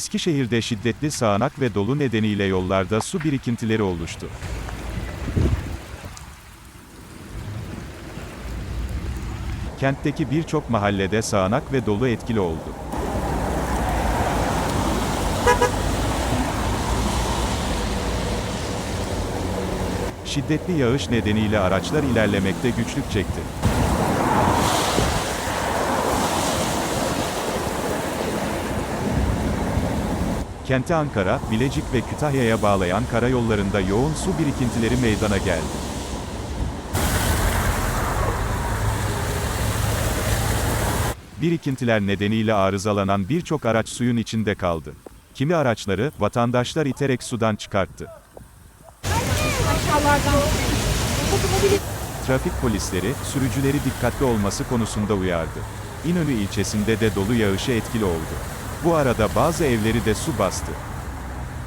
Eskişehir'de şiddetli sağanak ve dolu nedeniyle yollarda su birikintileri oluştu. Kentteki birçok mahallede sağanak ve dolu etkili oldu. Şiddetli yağış nedeniyle araçlar ilerlemekte güçlük çekti. Kenti Ankara, Bilecik ve Kütahya'ya bağlayan karayollarında yoğun su birikintileri meydana geldi. Birikintiler nedeniyle arızalanan birçok araç suyun içinde kaldı. Kimi araçları, vatandaşlar iterek sudan çıkarttı. Trafik polisleri, sürücüleri dikkatli olması konusunda uyardı. İnönü ilçesinde de dolu yağışı etkili oldu. Bu arada bazı evleri de su bastı.